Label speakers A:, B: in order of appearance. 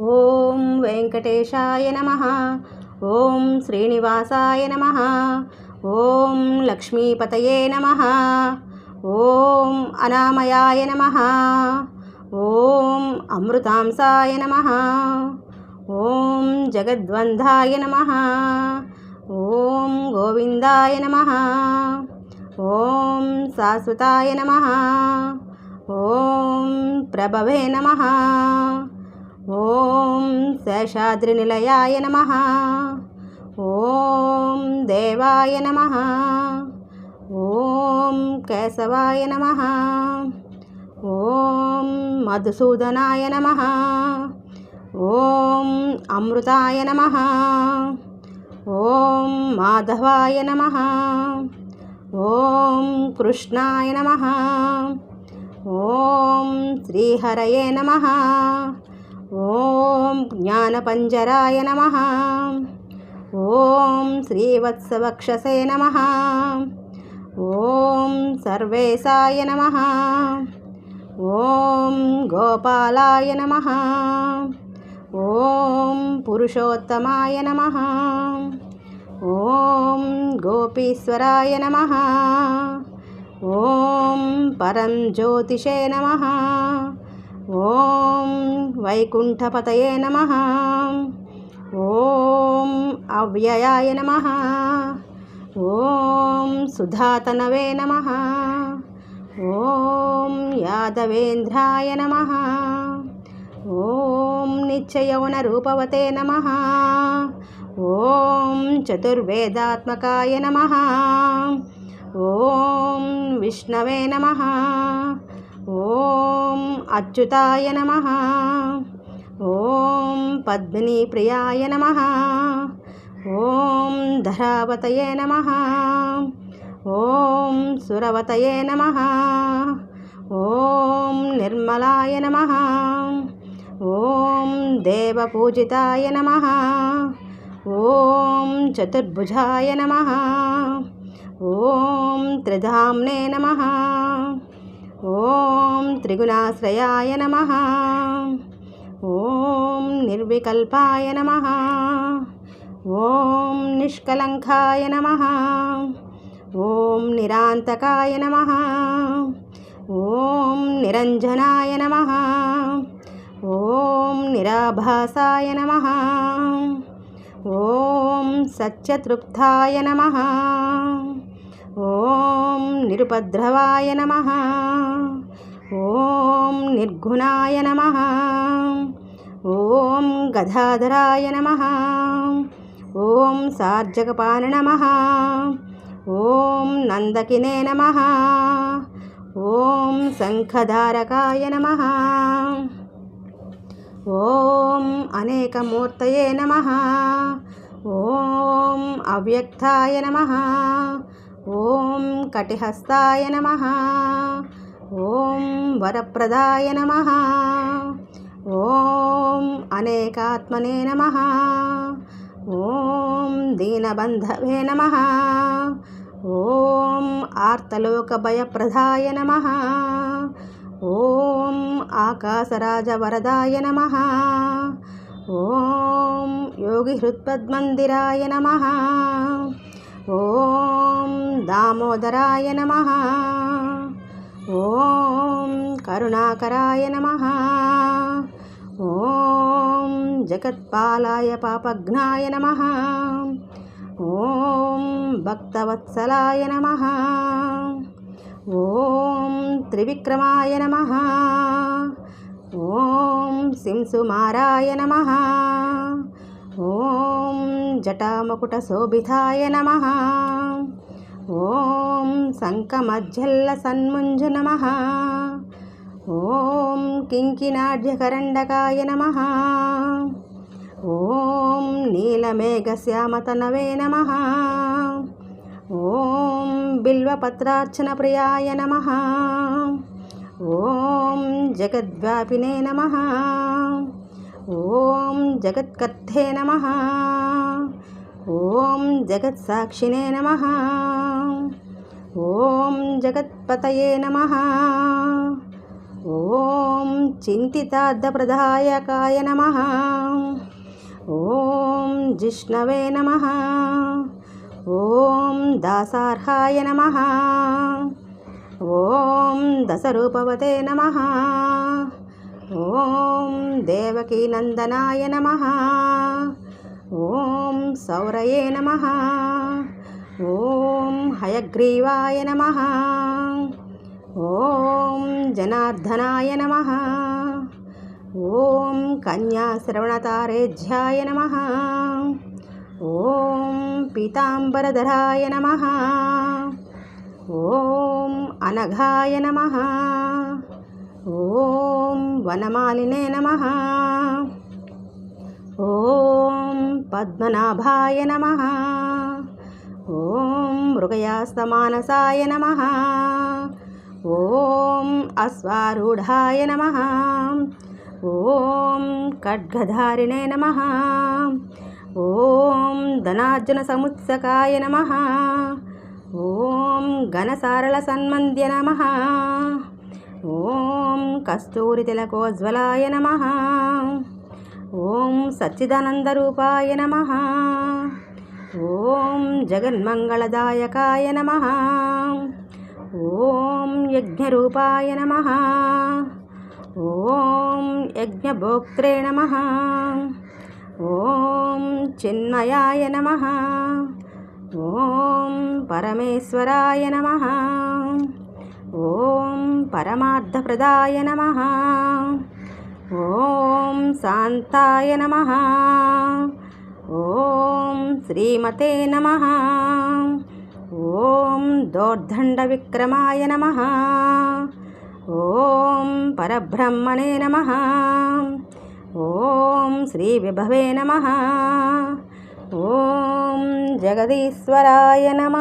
A: ఓం వెంకటేశాయ నమ. ఓం శ్రీనివాసాయ నమ. ఓం లక్ష్మీపతయే నమ. ఓం అనామయాయ నమ. ఓం అమృతాంసాయ నమ. ఓం జగద్వంధాయ నమ. ఓం గోవిందాయ నమ. ఓం శాశ్వతాయ నమ. ఓం ప్రభవే నమ. ఓం శేషాద్రినిలయాయ నమ. ఓం దేవాయ నమ. ఓం కేశవాయ నమ. ఓం మధుసూదనాయ నమ. ఓం అమృతాయ నమ. ఓం మాధవాయ నమ. ఓం కృష్ణాయ నమ. ఓం శ్రీహరయే నమ. ఓం జ్ఞానపంజరాయ నమ. ఓం శ్రీవత్సవక్షసే నమ. ఓం సర్వేశాయ నమ. ఓం గోపాలాయ నమ. ఓం పురుషోత్తమాయ నమ. ఓం గోపీశ్వరాయ నమ. ఓం పరం జ్యోతిషే నమ. ఓం వైకుంఠపతయే నమ. ఓం అవ్యయాయ నమ. ఓం సుధాతనవే నమ. ఓం యాదవేంద్రాయ నమ. ఓం నిత్యయౌనరూపవతే నమ. ఓం చతుర్వేదాత్మకాయ నమ. ఓం విష్ణవే నమ. ఓం అచ్యుతాయ నమ. ఓం పద్మినీప్రియాయ నమ. ఓం ధరావతయే నమ. ఓం సురవతయే నమ. ఓం నిర్మలాయ నమ. ఓం దేవపూజితాయ నమ. ఓం చతుర్భుజాయ నమ. ఓం త్రిధామ్నే నమ. ఓం త్రిగుణాశ్రయాయ నమ. ఓం నిర్వికల్పాయ నమ. ఓం నిష్కలంకాయ నమ. ఓం నిరాంతకాయ నమ. ఓం నిరంజనాయ నమ. ఓం నిరాభాసాయ నమ. ఓం సత్యతృప్తాయ నమ. ఓం నిరుపద్రవాయ నమ. ఓం నిర్గుణాయ నమ. ఓం గదాధరాయ నమ. ఓం సార్జకపాన నమ. ఓం నందకినే నమ. ఓం శంఖధారకాయ నమ. ఓం అనేకమూర్తయే నమ. ఓం అవ్యక్తాయ నమ. ఓం కటిహస్తాయ నమ. ఓం వరప్రదాయ నమ. ఓం అనేకాత్మనే నమ. ఓం దీనబంధవే నమ. ఓం ఆర్తలోకభయప్రదాయ నమ. ఓం ఆకాశరాజవరదాయ నమ. ఓం యోగిహృత్పద్మందిరాయ నమ. ఓం దామోదరాయ నమ. ఓం కరుణాకరాయ నమ. ఓం జగత్పాలాయ పాపఘ్నాయ నమ. ఓం భక్తవత్సలాయ నమ. ఓం త్రివిక్రమాయ నమ. ఓం సింసుమారాయ నమ. ఓం జటామకుటశోభితాయ నమ. ఓం శంఖమజ్జల్ల సన్ముంజు నమ. ఓం కింకినాడ్యకరండకాయ నమ. ఓం నీలమేఘశ్యామతనవే నమ. ఓం బిల్వపత్రార్చన ప్రియాయ నమ. ఓం జగద్వ్యాపినే నమ. ఓం జగత్కర్తే నమ. ఓం జగత్సాక్షినే నమ. ఓం జగత్పతయే నమ. ఓం చింతితార్థప్రదాయకాయ నమ. ఓం జిష్ణవే నమ. ఓం దాసార్హాయ నమ. ఓం దశరూపవతే నమ. ఓం దేవకీనందనాయ నమ. ఓం సౌరయే నమ. ॐ हयग्रीवाय नमः। ॐ जनार्दनाय नमः। ॐ कन्याश्रवणतारेज्याय नमः। ॐ पीताम्बरधराय नमः। ॐ अनघाय नमः। ॐ वनमालिने नमः। ॐ पद्मनाभाय नमः। ఓం మృగయాస్తమానసాయ నమ. ఓం అశ్వారూఢాయ నమ. ఓం ఖడ్గధారిణే నమ. ఓం ధనార్జున సముత్సకాయ నమ. ఓం ఘనసారల సన్మంద్య నమ. ఓం కస్తూరి తిలకోజ్వలాయ నమ. ఓం సచ్చిదానందరూపాయ నమ. ఓం జగన్మంగళదాయకాయ నమ. ఓం యజ్ఞరూపాయ నమ. ఓం యజ్ఞభోక్త్రే నమ. ఓం చిన్మయాయ నమ. ఓం పరమేశ్వరాయ నమ. ఓం పరమార్థప్రదాయ నమ. ఓం శాంతాయ నమ. ఓం శ్రీమతే నమ. ఓం దోర్దండ విక్రమాయ నమ. ఓం పరబ్రహ్మణే నమ. ఓం శ్రీ విభవే నమ. ఓం జగదీశ్వరాయ నమ.